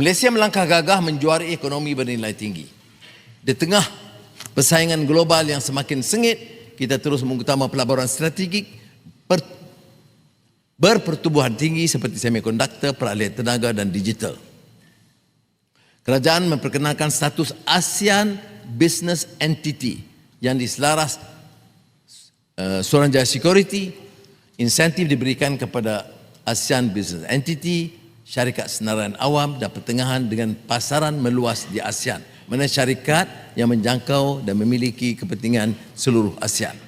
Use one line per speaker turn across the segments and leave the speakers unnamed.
Malaysia melangkah gagah menjuarai ekonomi bernilai tinggi. Di tengah persaingan global yang semakin sengit, kita terus mengutama pelaburan strategik per, berpertubuhan tinggi seperti semikonduktor, peralihan tenaga dan digital. Kerajaan memperkenalkan status ASEAN Business Entity yang diselaras uh, Suruhanjaya Security, insentif diberikan kepada ASEAN Business Entity, syarikat senaran awam dan pertengahan dengan pasaran meluas di ASEAN. Mana syarikat yang menjangkau dan memiliki kepentingan seluruh ASEAN.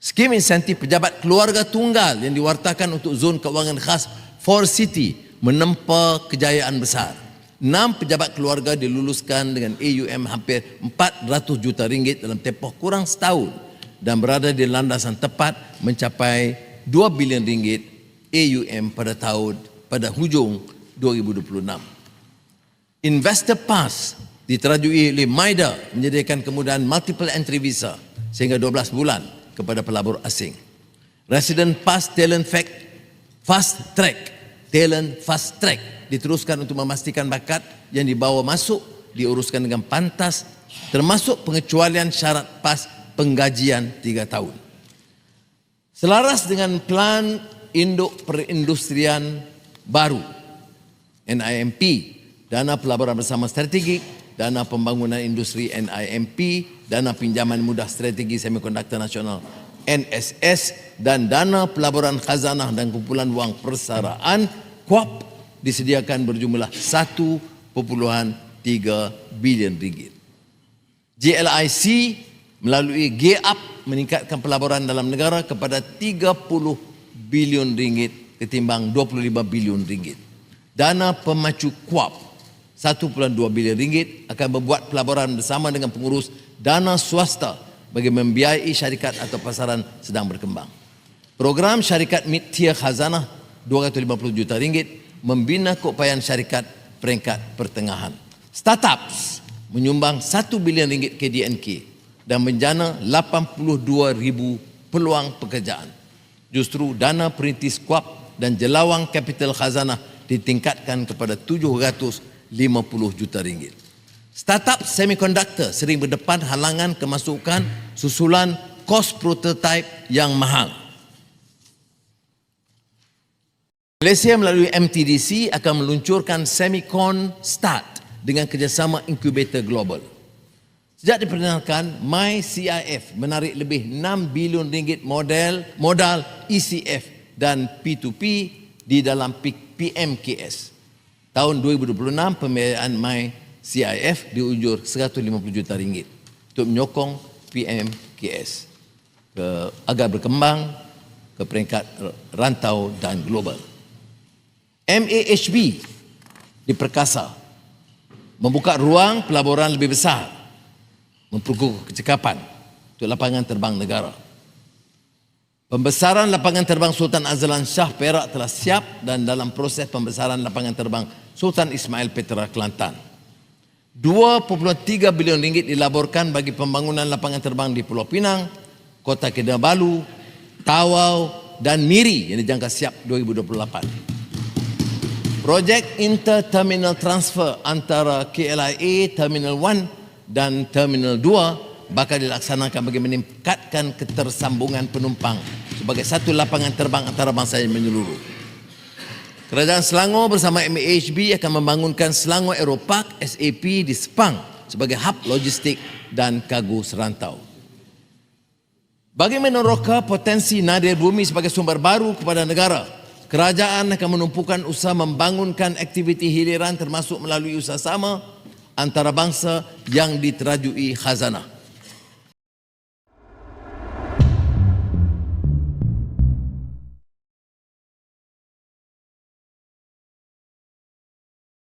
Skim insentif pejabat keluarga tunggal yang diwartakan untuk zon kewangan khas for city menempa kejayaan besar. Enam pejabat keluarga diluluskan dengan AUM hampir 400 juta ringgit dalam tempoh kurang setahun dan berada di landasan tepat mencapai 2 bilion ringgit AUM pada tahun pada hujung 2026. Investor Pass diterajui oleh MIDA menyediakan kemudahan multiple entry visa sehingga 12 bulan kepada pelabur asing. Resident Pass Talent Fact Fast Track Talent Fast Track diteruskan untuk memastikan bakat yang dibawa masuk diuruskan dengan pantas termasuk pengecualian syarat pas penggajian tiga tahun. Selaras dengan plan induk perindustrian baru NIMP, dana pelaburan bersama strategik, dana pembangunan industri NIMP, dana pinjaman mudah strategi semikonduktor nasional NSS dan dana pelaburan khazanah dan kumpulan wang persaraan KUAP disediakan berjumlah 1.3 bilion ringgit. JLIC melalui GAP meningkatkan pelaburan dalam negara kepada 30 bilion ringgit ketimbang 25 bilion ringgit. Dana pemacu kuap 1.2 bilion ringgit akan membuat pelaburan bersama dengan pengurus dana swasta bagi membiayai syarikat atau pasaran sedang berkembang. Program syarikat mid-tier khazanah 250 juta ringgit membina keupayaan syarikat peringkat pertengahan. Startups menyumbang 1 bilion ringgit KDNK dan menjana 82 ribu peluang pekerjaan. Justru dana perintis kuap dan jelawang kapital khazanah ditingkatkan kepada 750 juta ringgit. Startup semikonduktor sering berdepan halangan kemasukan susulan kos prototype yang mahal. Malaysia melalui MTDC akan meluncurkan Semicon Start dengan kerjasama inkubator global. Sejak diperkenalkan, MyCIF menarik lebih 6 bilion ringgit modal modal ECF dan P2P di dalam PMKS. Tahun 2026 pembiayaan MyCIF diunjur 150 juta ringgit untuk menyokong PMKS ke agar berkembang ke peringkat rantau dan global. MAHB diperkasa membuka ruang pelaburan lebih besar memperkukuh kecekapan untuk lapangan terbang negara. Pembesaran lapangan terbang Sultan Azlan Shah Perak telah siap dan dalam proses pembesaran lapangan terbang Sultan Ismail Petra Kelantan. 2.3 bilion ringgit dilaporkan bagi pembangunan lapangan terbang di Pulau Pinang, Kota Kinabalu, Tawau dan Miri yang dijangka siap 2028. Projek interterminal transfer antara KLIA Terminal 1 dan Terminal 2 bakal dilaksanakan bagi meningkatkan ketersambungan penumpang sebagai satu lapangan terbang antarabangsa yang menyeluruh. Kerajaan Selangor bersama MAHB akan membangunkan Selangor Aeropark SAP di Sepang sebagai hub logistik dan kargo serantau. Bagi meneroka potensi nadir bumi sebagai sumber baru kepada negara, kerajaan akan menumpukan usaha membangunkan aktiviti hiliran termasuk melalui usaha sama antarabangsa yang diterajui khazanah.